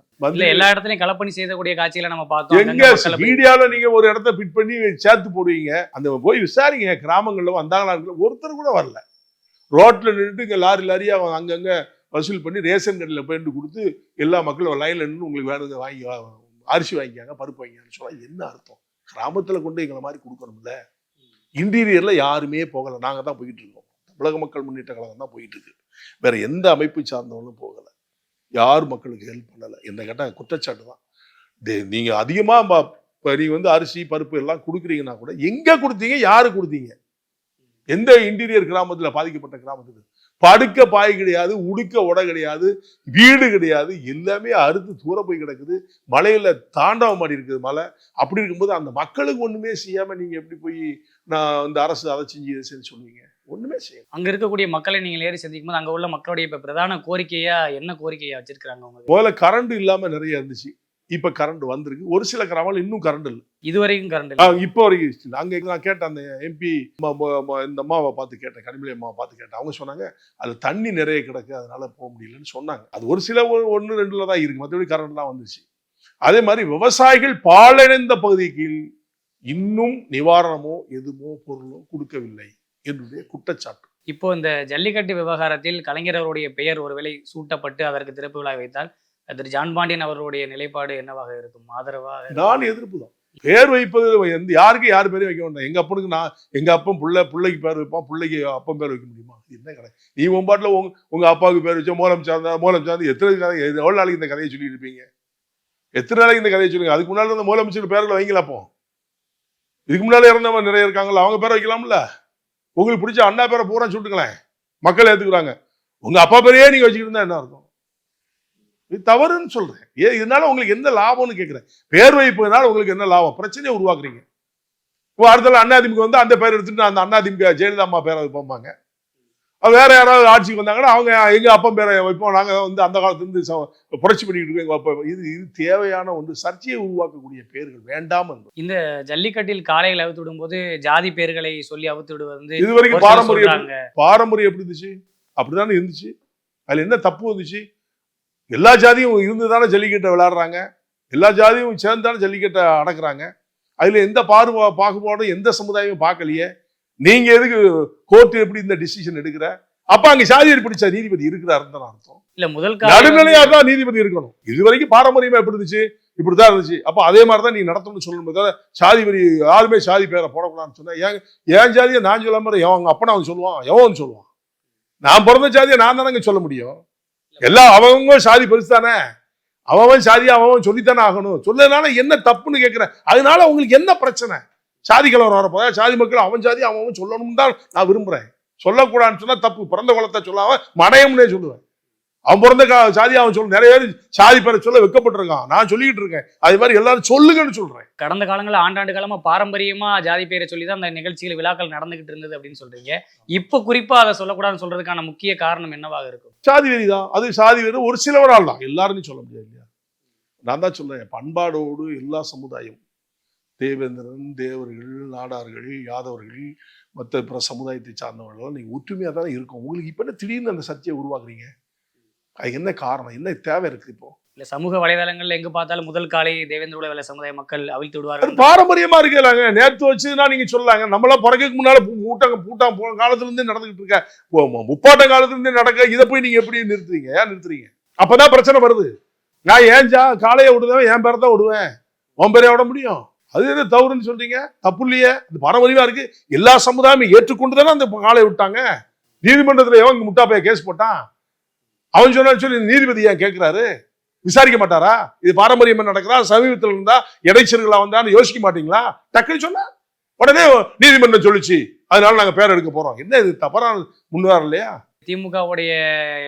எல்லா இடத்துலயும் களப்பணி செய்யக்கூடிய காட்சிகளை நம்ம பார்த்தோம். எங்க மீடியால நீங்க ஒரு இடத்த பிட் பண்ணி சேர்த்து போடுவீங்க. அந்த போய் விசாரிங்க. கிராமங்கள்ல வந்தாங்களா ஒருத்தர் கூட வரல. ரோட்ல நின்றுட்டு இங்க லாரி லாரியா அவங்க அங்கங்க வசூல் பண்ணி ரேஷன் கடையில் போயிட்டு கொடுத்து எல்லா மக்களும் லைன்ல நின்று உங்களுக்கு வேணுங்க வாங்கி அரிசி வாங்கிக்காங்க பருப்பு வாங்கிக்காங்கன்னு சொன்னா என்ன அர்த்தம்? கிராமத்துல கொண்டு எங்களை மாதிரி கொடுக்கணும்ல. இன்டீரியரில் யாருமே போகலை. நாங்கள் தான் போயிட்டு இருக்கோம் தமிழக மக்கள் முன்னேற்ற கழகம் தான் போயிட்டு இருக்கு. வேற எந்த அமைப்பு சார்ந்தவங்களும் போகலை. யார் மக்களுக்கு ஹெல்ப் பண்ணலை? என்ன கேட்டால் குற்றச்சாட்டு தான். தே- அதிகமாக நீங்கள் வந்து அரிசி பருப்பு எல்லாம் கொடுக்குறீங்கன்னா கூட எங்கே கொடுத்தீங்க? யாரு கொடுத்தீங்க? எந்த இன்டீரியர் கிராமத்தில் பாதிக்கப்பட்ட கிராமத்துக்கு? படுக்க பாய் கிடையாது உடுக்க உடை கிடையாது வீடு கிடையாது எல்லாமே அறுத்து தூர போய் கிடக்குது. மலையில தாண்டவம் மாடி இருக்குது மலை. அப்படி இருக்கும்போது அந்த மக்களுக்கு ஒண்ணுமே செய்யாம நீங்க எப்படி போய் நான் இந்த அரசு அதை செஞ்சு இதை செஞ்சு சொல்லுவீங்க ஒண்ணுமே செய்ய அங்க இருக்கக்கூடிய மக்களை நீங்க நேரி சந்திக்கும் போது அங்க உள்ள மக்களுடைய இப்ப பிரதான கோரிக்கையா என்ன கோரிக்கையா வச்சிருக்காங்க அவங்க? முதல்ல கரண்ட் இல்லாம நிறைய இருந்துச்சு. இப்ப கரண்ட் வந்திருக்கு. ஒரு சில கிராமங்கள் இன்னும் கரண்ட் இல்லை. இதுவரைக்கும் கரண்ட் ஆ, இப்போ வரைக்கும் இல்லை. அங்க நான் கேட்டேன் அந்த எம்பி இந்த அம்மாவை பார்த்து கேட்டேன் கனிமொழி அம்மாவை பார்த்து கேட்டேன். அவங்க சொன்னாங்க அதுல தண்ணி நிறைய கிடக்கு அதனால போக முடியலன்னு சொன்னாங்க. அது ஒரு சில ஒ- ஒண்ணு ரெண்டுல தான் இருக்கு. மற்றபடி கரண்ட்லாம் வந்துச்சு. அதே மாதிரி விவசாயிகள் பாழடைந்த பகுதிக்கு இன்னும் நிவாரணமோ எதுவோ பொருளோ கொடுக்கவில்லை என்னுடைய குற்றச்சாட்டு. இப்போ இந்த ஜல்லிக்கட்டு விவகாரத்தில் கலைஞர் அவருடைய பெயர் ஒருவேளை சூட்டப்பட்டு அதற்கு திறப்பு விழா வைத்தால் திரு ஜான் பாண்டியன் அவர்களுடைய நிலைப்பாடு என்னவாக இருக்கும்? ஆதரவாக நான் எதிர்ப்பு தான். பேர் வைப்பது எந்த யாருக்கு யார் பேரையும் வைக்க வேண்டாம்? எங்க அப்பனுக்கு நான் எங்க அப்பன் பிள்ளை பிள்ளைக்கு பேர் வைப்பான் பிள்ளைக்கு அப்பன் பேர் வைக்க முடியுமா? என்ன கதை? நீ உன் பாட்டுல உங்க உங்க அப்பாவுக்கு பேர் வச்சா மூலம் சார்ந்தா மூலம் சார்ந்து எத்தனை கதை எது- நாளைக்கு இந்த கதையை சொல்லிட்டு இருப்பீங்க? எத்தனை நாளைக்கு இந்த கதையை சொல்லுங்க? அதுக்கு முன்னாடி இந்த முதலமைச்சர் பேர்களை வைங்களா இதுக்கு முன்னால இறந்தவங்க நிறைய இருக்காங்கல்ல அவங்க பேரை வைக்கலாம்ல? உங்களுக்கு பிடிச்ச அண்ணா பேரை பூரா சுட்டுங்களேன் மக்கள் ஏத்துக்கிறாங்க. உங்க அப்பா பேரையே நீங்க வச்சுக்கிட்டு இருந்தா என்ன அர்த்தம்? இது தவறுன்னு சொல்றேன். ஏ இதனால உங்களுக்கு என்ன லாபம்னு கேட்கிறேன் பேர் வைப்பதனால உங்களுக்கு என்ன லாபம்? பிரச்சனையை உருவாக்குறீங்க. இப்போ அடுத்த அண்ணாதிமுக வந்து அந்த பேர் எடுத்துட்டு அந்த அண்ணாதிமுக ஜெயலலிதா அம்மா பேரை வைப்பாங்க அது வேற யாராவது ஆட்சிக்கு வந்தாங்கன்னா அவங்க எங்க அப்பன் பேரை வைப்போம். நாங்க வந்து அந்த காலத்துல இருந்து ச- புரட்சி பண்ணிட்டு இருக்கோம். அப்பா. இது இது தேவையான ஒன்று. சர்ச்சையை உருவாக்கக்கூடிய பேர்கள் வேண்டாம் இந்த ஜல்லிக்கட்டில் காளைகளை அவுத்து விடும்போது ஜாதி பேர்களை சொல்லி அவுத்து விடுவது வந்து இது வரைக்கும் பாரம்பரியம் பாரம்பரியம் எப்படி இருந்துச்சு? அப்படிதானே இருந்துச்சு. அதுல என்ன தப்பு வந்துச்சு? எல்லா ஜாதியும் இருந்து தானே ஜல்லிக்கட்டை விளையாடுறாங்க. எல்லா ஜாதியும் சேர்ந்து தானே ஜல்லிக்கட்டை அடக்குறாங்க. அதுல எந்த பாகுபா பாகுபாடும் எந்த சமுதாயமும் பார்க்கலையே. நீங்க எதுக்கு கோர்ட் எப்படி இந்த டிசிஷன் எடுக்கிற? அப்ப அங்க சாதியை பிடிச்ச நீதிபதி இருக்கிறாருன்னு தான் அர்த்தம். இல்ல முதல் காலை நடுநிலையா தான் நீதிபதி இருக்கணும். இது வரைக்கும் பாரம்பரியமா எப்படி இருந்துச்சு? இப்படிதான் இருந்துச்சு. அப்ப அதே மாதிரி தான் நீங்க நடத்தணும்னு சொல்லணும். தவிர சாதி வரி யாருமே சாதி பேரை போடக்கூடாதுன்னு சொன்னா ஏன் என் ஜாதியை நான் சொல்லாம எவன் அப்பனை அவன் சொல்லுவான். எவன் சொல்லுவான்? நான் பிறந்த ஜாதியை நான் தானங்க சொல்ல முடியும். எல்லாம் அவங்க சாதி பெருசு தானே? அவன் சாதி அவன் சொல்லித்தானே ஆகணும். சொல்லனால என்ன தப்புன்னு கேட்கிறேன். அதனால உங்களுக்கு என்ன பிரச்சனை? சாதி கலவரம் வரப்போதா சாதி மக்கள் அவன் சாதி அவன் அவன் சொல்லணும்னு தான் நான் விரும்புறேன். சொல்லக்கூடாதுன்னு சொன்னா தப்பு. பிறந்த குலத்தை சொல்லாம மடையம்னே சொல்லுவேன். அவன் பிறந்த சாதி அவன் சொல்ல நிறைய பேர் சாதி பேரை சொல்ல வெக்கப்பட்டிருக்கான். நான் சொல்லிக்கிட்டு இருக்கேன். அதே மாதிரி எல்லாரும் சொல்லுங்கன்னு சொல்றேன். கடந்த காலங்களில் ஆண்டாண்டு காலமா பாரம்பரியமா ஜாதி பேரை சொல்லி தான் அந்த நிகழ்ச்சிகள் விழாக்கள் நடந்துகிட்டு இருந்தது அப்படின்னு சொல்றீங்க. இப்போ குறிப்பா அதை சொல்லக்கூடாதுன்னு சொல்றதுக்கான முக்கிய காரணம் என்னவாக இருக்கும்? சாதி வெறி தான். அது சாதி வெறி ஒரு சிலவரால் தான். எல்லாரும் சொல்ல முடியாது இல்லையா? நான் தான் சொல்றேன். பண்பாடோடு எல்லா சமுதாயம் தேவேந்திரன் தேவர்கள் நாடார்கள் யாதவர்கள் மற்ற பிற சமுதாயத்தை சார்ந்தவர்கள் நீங்க ஒற்றுமையா தானே இருக்கும். உங்களுக்கு இப்ப என்ன திடீர்னு அந்த சர்ச்சையை உருவாக்குறீங்க? அது என்ன காரணம்? என்ன தேவை இருக்கு இப்போ? இல்ல சமூக வலைதளங்கள்ல எங்க பார்த்தாலும் முதல் காலை தேவேந்திர உலக சமுதாய மக்கள் அவிழ்த்து அது விடுவார்கள் பாரம்பரியமா இருக்கலாங்க. நேத்து வச்சுதான் நீங்க சொல்லலாங்க நம்மளாம் பிறகுக்கு முன்னால மூட்டாங்க பூட்டா போன காலத்துல இருந்தே நடந்துகிட்டு இருக்க போ- மு- முப்பாட்டம் காலத்துல இருந்தே நடக்க இதை போய் நீங்க எப்படி நிறுத்துறீங்க? ஏன் நிறுத்துறீங்க? அப்பதான் பிரச்சனை வருது. நான் ஏன் ஜா காளையை விடுவேன் என் பேரை தான் விடுவேன்? உன் பேரைய விட முடியும்? அது எது தவறுன்னு சொல்றீங்க? தப்பு இல்லையே? அது பாரம்பரியமா இருக்கு. எல்லா சமுதாயமும் ஏற்றுக்கொண்டு தானே அந்த காளையை விட்டாங்க. நீதிமன்றத்துல எவன் முட்டாப்பைய கேஸ் போட்டான். அவன் சொன்னான்னு சொல்லி நீதிபதி ஏன் கேட்கிறாரு? விசாரிக்க மாட்டாரா? இது பாரம்பரியம் நடக்குதா? சமீபத்தில் இருந்தா இடைச்சர்களா வந்தான்னு யோசிக்க மாட்டீங்களா? டக்குன்னு சொன்னா உடனே நீதிமன்றம் சொல்லுச்சு. அதனால நாங்க பேர் எடுக்க போறோம். என்ன இது தவறா முன்னுவார் இல்லையா? திமுகவுடைய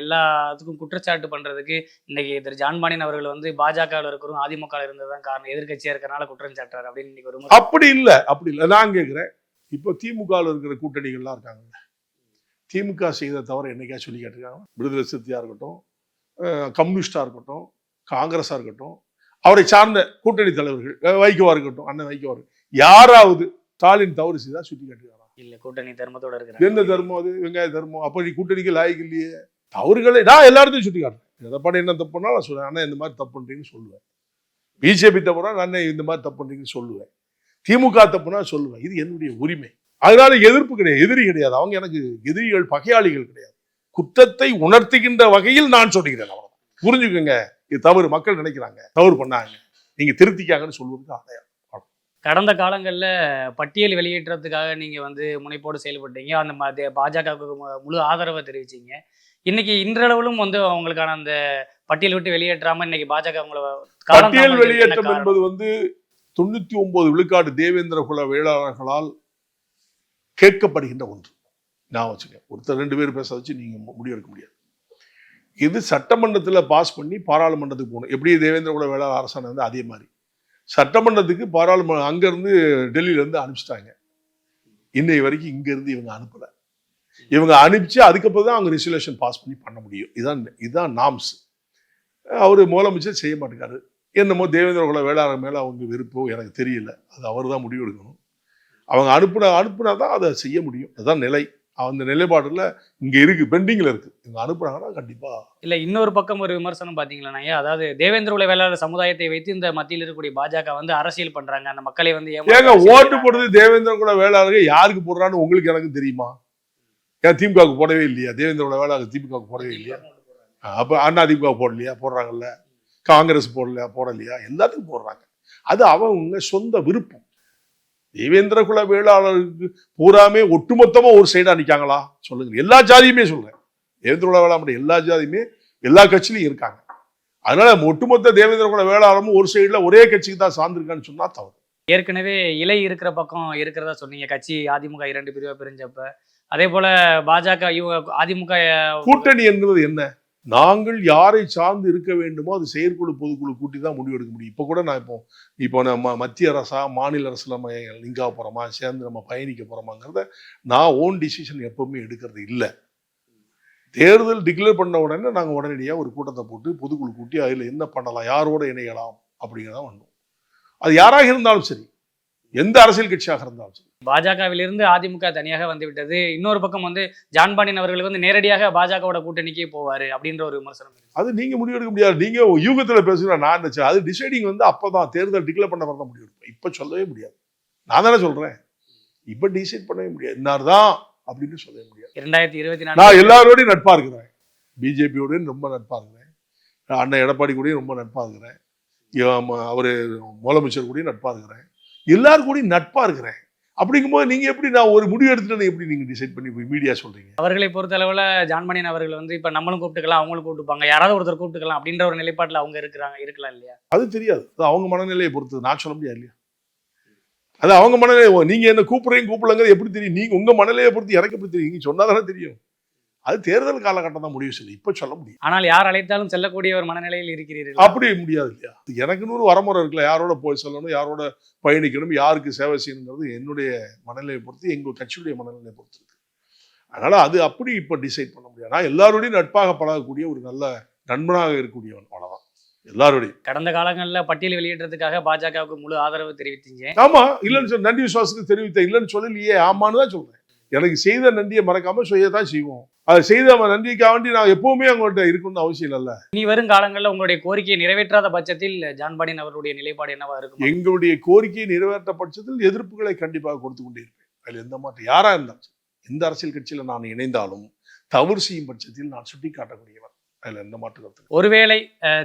எல்லாத்துக்கும் குற்றச்சாட்டு பண்றதுக்கு இன்னைக்கு திரு ஜான்பாண்டியன் அவர்கள் வந்து பாஜகவில் இருக்கிறோம் அதிமுக இருந்ததுதான் காரணம். எதிர்க்கட்சியா இருக்கறனால குற்றம் சாட்டுறாரு அப்படின்னு இன்னைக்கு ஒரு. அப்படி இல்ல அப்படி இல்ல. நான் கேட்கிறேன் இப்போ திமுக ல இருக்கிற கூட்டணிகள்லாம் இருக்காங்க திமுக செய்த தவிர என்னைக்கா சொல்லி கேட்டிருக்காங்க. விடுதலை சிறுத்தையா இருக்கட்டும் அஹ் கம்யூனிஸ்டா இருக்கட்டும் காங்கிரஸா இருக்கட்டும் அவரை சார்ந்த கூட்டணி தலைவர்கள் வைகோவா இருக்கட்டும் அண்ணன் வைகோவா யாராவது ஸ்டாலின் தவறு செய்தா சுட்டி காட்டுறாங்க இல்ல கூட்டணி தர்மத்தோட இருக்கிறாங்க. என்ன தர்மம் அது? வெங்காய தர்மம். அப்ப நீ கூட்டணிக்கு லாய்க்கு இல்லையே. தவறுகளை நான் எல்லாத்தையும் சுட்டி காட்டுறேன். எதப்பாடி என்ன தப்பு பண்ணா நான் சொல்லுவேன் அண்ணா இந்த மாதிரி தப்பு பண்றீங்கன்னு சொல்லுவேன். பிஜேபி தப்புனா நான் இந்த மாதிரி தப்பு பண்றீங்கன்னு சொல்லுவேன். திமுக தப்புனா சொல்லுவேன். இது என்னுடைய உரிமை. அதனால எதிர்ப்பு கிடையாது எதிரி கிடையாது. அவங்க எனக்கு எதிரிகள் பகையாளிகள் கிடையாது. குற்றத்தை உணர்த்துகின்ற வகையில் நான் சொல்லுகிறேன் அவ்வளவுதான். புரிஞ்சுக்கோங்க இது தவறு. மக்கள் நினைக்கிறாங்க தவறு பண்ணாங்க. நீங்க திருத்திக்காங்கன்னு சொல்வதுக்கு அடையாளம் கடந்த காலங்கள்ல பட்டியல் வெளியேற்றத்துக்காக நீங்க வந்து முனைப்போடு செயல்பட்டீங்க. அந்த பாஜகவுக்கு முழு ஆதரவை தெரிவிச்சீங்க. இன்னைக்கு இன்றளவிலும் வந்து அவங்களுக்கான அந்த பட்டியல் விட்டு வெளியேற்றாம இன்னைக்கு பாஜக உங்களை காலம் பட்டியல் வெளியேற்றம்? என்பது வந்து தொண்ணூத்தி ஒன்பது விழுக்காடு தேவேந்திர குல வேளாளர்களால் கேட்கப்படுகின்ற ஒன்று. நான் வச்சுக்க ஒருத்தர் ரெண்டு பேர் பேச வச்சு நீங்க மு- முடிவெடுக்க முடியாது. இது சட்டமன்றத்துல பாஸ் பண்ணி பாராளுமன்றத்துக்கு போகணும். எப்படி தேவேந்திர குல வேளாளர் அரசாணை வந்து அதே மாதிரி. சட்டமன்றத்துக்கு பாராளுமன்ற அங்க இருந்து டெல்லியில இருந்து அனுப்பிச்சிட்டாங்க. இன்னை வரைக்கும் இங்க இருந்து இவங்க அனுப்பல. இவங்க அனுப்பிச்சு அதுக்கப்புறம் தான் அவங்க ரெசல்யூஷன் பாஸ் பண்ணி பண்ண முடியும். இதான் இதுதான் நாம்ஸ். அவர் முதலமைச்சர் செய்ய மாட்டேங்காரு. என்னமோ தேவேந்திர குல வேளாளர் மேல அவங்க விருப்போ எனக்கு தெரியல. அது அவர் தான் முடிவு எடுக்கணும். அவங்க அனுப்புன அனுப்புனா தான் அதை செய்ய முடியும். அதுதான் நிலை. அந்த நிலைப்பாடுல இங்க இருக்கு பெண்டிங்ல இருக்கு. இவங்க அனுப்புனாங்கன்னா கண்டிப்பா. இல்ல இன்னொரு பக்கம் ஒரு விமர்சனம் பாத்தீங்களா அதாவது தேவேந்திர உல வேளாளர் சமுதாயத்தை வைத்து இந்த மத்தியில் இருக்கக்கூடிய பாஜக வந்து அரசியல் பண்றாங்க. அந்த மக்களை வந்து ஏங்க ஓட்டு போடுறது தேவேந்திர குல வேளாளர்கள் யாருக்கு போடுறான்னு உங்களுக்கு எனக்கு தெரியுமா? ஏன் திமுகவுக்கு போடவே இல்லையா? தேவேந்திர குல வேளாளர் திமுகவுக்கு போடவே இல்லையா? அப்ப அண்ணா திமுக போடலையா? போடுறாங்கல்ல. காங்கிரஸ் போடலையா? போடலையா? எல்லாத்துக்கும் போடுறாங்க. அது அவங்க சொந்த விருப்பம். தேவேந்திர குல வேளாளருக்கு பூராமே ஒட்டுமொத்தமா ஒரு சைடா நிக்காங்களா? சொல்லுங்க. எல்லா ஜாதியுமே சொல்றேன். தேவேந்திர குல வேளாளர் எல்லா ஜாதியுமே எல்லா கட்சியிலும் இருக்காங்க. அதனால ஒட்டுமொத்த தேவேந்திர குல வேளாளரும் ஒரு சைடுல ஒரே கட்சிக்கு தான் சார்ந்திருக்கான்னு சொன்னா தவறு. ஏற்கனவே இலை இருக்கிற பக்கம் இருக்கிறதா சொன்னீங்க. கட்சி அதிமுக இரண்டு பிரிவா பிரிஞ்சப்ப. அதே போல பாஜக இவங்க அதிமுக கூட்டணி என்பது என்ன? நாங்கள் யாரை சார்ந்து இருக்க வேண்டுமோ அது செயற்குழு பொதுக்குழு கூட்டி தான் முடிவு எடுக்க முடியும். இப்போ கூட நான் இப்போ இப்போ நம்ம மத்திய அரசா மாநில அரசில் நம்ம லிங்கா போகிறோமா சேர்ந்து நம்ம பயணிக்க போகிறோமாங்கிறத நான் ஓன் டிசிஷன் எப்பவுமே எடுக்கிறது இல்லை. தேர்தல் டிக்ளேர் பண்ண உடனே நாங்கள் உடனடியாக ஒரு கூட்டத்தை போட்டு பொதுக்குழு கூட்டி அதில் என்ன பண்ணலாம் யாரோட இணையலாம் அப்படிங்கிறதான் வந்தோம். அது யாராக இருந்தாலும் சரி எந்த அரசியல் கட்சியாக இருந்தாலும் பாஜகவிலிருந்து அதிமுக தனியாக வந்து விட்டது இன்னொரு பக்கம் வந்து ஜான்பாண்டியன் அவர்களுக்கு வந்து நேரடியாக பாஜகவோட கூட்டணிக்கே போவாரு அப்படின்ற ஒரு விமர்சனம். அது நீங்க முடிவெடுக்க முடியாது. நீங்க யூகத்துல பேசுகிற நான் நினைச்சேன் அது டிசைடிங் வந்து அப்பதான் தேர்தல் டிக்ளேர் பண்ண தான் முடிவெடுப்பேன் இப்ப சொல்லவே முடியாது. நான் தானே சொல்றேன். இப்ப டிசைட் பண்ணவே முடியாது. இன்னார் தான் அப்படின்னு சொல்லவே முடியாது. இரண்டாயிரத்தி இருபத்தி நான் நாலு எல்லாரோடையும் நட்பா இருக்கிறேன். பிஜேபியோடயும் ரொம்ப நட்பா இருக்கிறேன். அண்ணன் எடப்பாடி கூடயும் ரொம்ப நட்பா இருக்கிறேன். அவரு முதலமைச்சர் கூடயும் நட்பா இருக்கிறேன். எல்லாரு கூடயும் நட்பா இருக்கிறேன். அப்படிங்கும்போது நீங்க எப்படி நான் ஒரு முடிவு எடுத்துட்டு எப்படி நீங்க டிசைட் பண்ணி மீடியா சொல்றீங்க? அவர்களை பொறுத்தளவுல ஜான்பாண்டியன் அவர்கள் வந்து இப்ப நம்மளும் கூப்பிட்டுக்கலாம் அவங்களும் கூப்பிட்டுப்பாங்க. யாராவது ஒருத்தர் கூப்பிட்டுக்கலாம் அப்படின்ற ஒரு நிலைப்பாட்டுல அவங்க இருக்கிறாங்க இருக்கலாம் இல்லையா? அது தெரியாது. அது அவங்க மனநிலையை பொறுத்தது. நான் சொல்ல முடியாது இல்லையா? அது அவங்க மனநிலை நீங்க என்ன கூப்பிடுறீங்க கூப்பிடலங்கிறது எப்படி தெரியும்? நீங்க உங்க மனநிலையை பொறுத்து எனக்கு எப்படி தெரியும்? நீங்க சொன்னாதானே தெரியும். அது தேர்தல் காலகட்டம் தான் முடிவு சொல்லி இப்ப சொல்ல முடியும். ஆனால் யார் அழைத்தாலும் செல்லக்கூடிய ஒரு மனநிலையில் இருக்கிறீர்கள்? அப்படி முடியாது இல்லையா? எனக்குன்னு ஒரு வரமுறை இருக்குல்ல. யாரோட போய் சொல்லணும் யாரோட பயணிக்கணும் யாருக்கு சேவை செய்யணுங்கிறது என்னுடைய மனநிலையை பொறுத்து எங்க கட்சியுடைய மனநிலையை பொறுத்து இருக்கு. அதனால அது அப்படி இப்ப டிசைட் பண்ண முடியாது. நான் எல்லாரோடையும் நட்பாக பழகக்கூடிய ஒரு நல்ல நண்பனாக இருக்கக்கூடியவன் அவ்வளவுதான். எல்லாரோடையும். கடந்த காலங்கள்ல பட்டியல் வெளியேற்றத்துக்காக பாஜகவுக்கு முழு ஆதரவு தெரிவித்தீங்க. ஆமா இல்லைன்னு சொல்ல நன்றி விசுவாசத்துக்கு தெரிவித்த இல்லைன்னு சொல்லலையே ஆமான்னு தான் சொல்றேன். எனக்கு செய்த நன்றியை மறக்காம செய்யத்தான் செய்வோம். அது செய்த நன்றிக்காக வேண்டி நான் எப்பவுமே அவங்கள்ட்ட இருக்கணும்னு அவசியம் இல்லைல்ல. இனி வரும் காலங்களில் உங்களுடைய கோரிக்கையை நிறைவேற்றாத பட்சத்தில் ஜான்பாண்டியன் அவருடைய நிலைப்பாடு என்னவா இருக்கும்? எங்களுடைய கோரிக்கை நிறைவேற்ற பட்சத்தில் எதிர்ப்புகளை கண்டிப்பாக கொடுத்து கொண்டே இருப்பேன் அதில் எந்த மாற்றம் யாரா இருந்தாலும் எந்த அரசியல் கட்சியில நான் இணைந்தாலும் தவறு செய்யும் பட்சத்தில் நான் சுட்டி காட்டக்கூடியவன் அதில் எந்த மாற்று கருத்து இல்லை. ஒருவேளை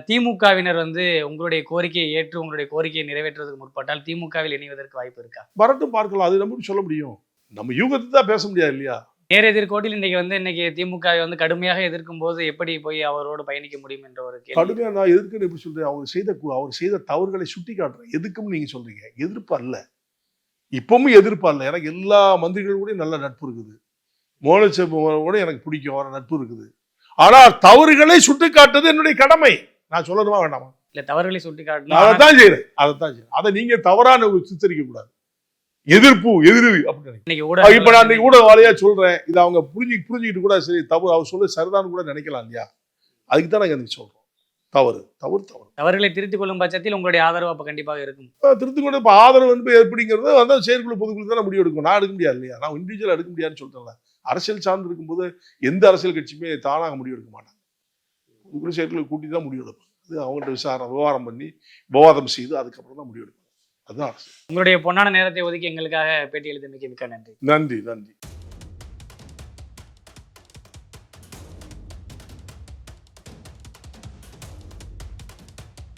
திமுகவினர் வந்து உங்களுடைய கோரிக்கையை ஏற்று உங்களுடைய கோரிக்கையை நிறைவேற்றுவதற்கு முற்பட்டால் திமுகவில் இணைவதற்கு வாய்ப்பு இருக்கா? வரட்டும் பார்க்கலாம். அது நம்ம சொல்ல முடியும். நம்ம யூகத்தை தான் பேச முடியாது இல்லையா? நேர் எதிர்கோட்டில் இன்னைக்கு வந்து இன்னைக்கு திமுக வந்து கடுமையாக எதிர்க்கும் போது எப்படி போய் அவரோடு பயணிக்க முடியும் என்ற ஒரு கேள்வி. கடுமையா நான் எதுக்குன்னு எப்படி சொல்றேன். அவர் செய்த அவர் செய்த தவறுகளை சுட்டி காட்டுறேன். எதுக்கும் நீங்க சொல்றீங்க? எதிர்ப்பு அல்ல. இப்பவும் எதிர்ப்பு அல்ல. எனக்கு எல்லா மந்திரிகள் கூட நல்ல நட்பு இருக்குது. மோனச்சோட எனக்கு பிடிக்கும். அவர நட்பு இருக்குது. ஆனால் தவறுகளை சுட்டி காட்டுறது என்னுடைய கடமை. நான் சொல்லணுமா வேண்டாமா? இல்ல தவறுகளை சுட்டி காட்டணும். அதைத்தான் செய்யறேன் அதைத்தான் செய்யறேன் அதை நீங்க தவறான சித்தரிக்க கூடாது. எதிர்ப்பு எதிரி அப்படின்னு இப்ப நான் இன்னைக்கு கூட வாழையா சொல்றேன். இதை அவங்க புரிஞ்சு புரிஞ்சுக்கிட்டு கூட சரி தவறு. அவர் சொல்ல சரிதான் கூட நினைக்கலாம் இல்லையா? அதுக்கு தான் நாங்க இன்னைக்கு சொல்றோம். தவறு தவறு தவறு. தவறுகளை திருத்திக் கொள்ளும் பட்சத்தில் உங்களுடைய ஆதரவு அப்ப கண்டிப்பாக இருக்கும். இப்ப திருத்துக்கொண்டு இப்போ ஆதரவு வந்து எப்படிங்கிறது வந்து செயற்குழு பொதுக்குழு தான் முடிவு எடுக்கும் நான் எடுக்க முடியாது இல்லையா? நான் இண்டிவிஜுவல் எடுக்க முடியாதுன்னு சொல்றேன்ல. அரசியல் சார்ந்து இருக்கும்போது எந்த அரசியல் கட்சியுமே தானாக முடிவு எடுக்க மாட்டாங்க. பொதுக்குழு செயற்குழு கூட்டி தான் முடிவு எடுப்பாங்க அது அவங்கள்ட்ட விசாரணை விவகாரம் பண்ணி விவாதம் செய்து அதுக்கப்புறம் தான் முடிவு எடுப்பாங்க அதுதான் உங்களுடைய பொன்னான நேரத்தை ஒதுக்கி எங்களுக்காக பேட்டி எழுதியமைக்கு மிக்க நன்றி. நன்றி நன்றி.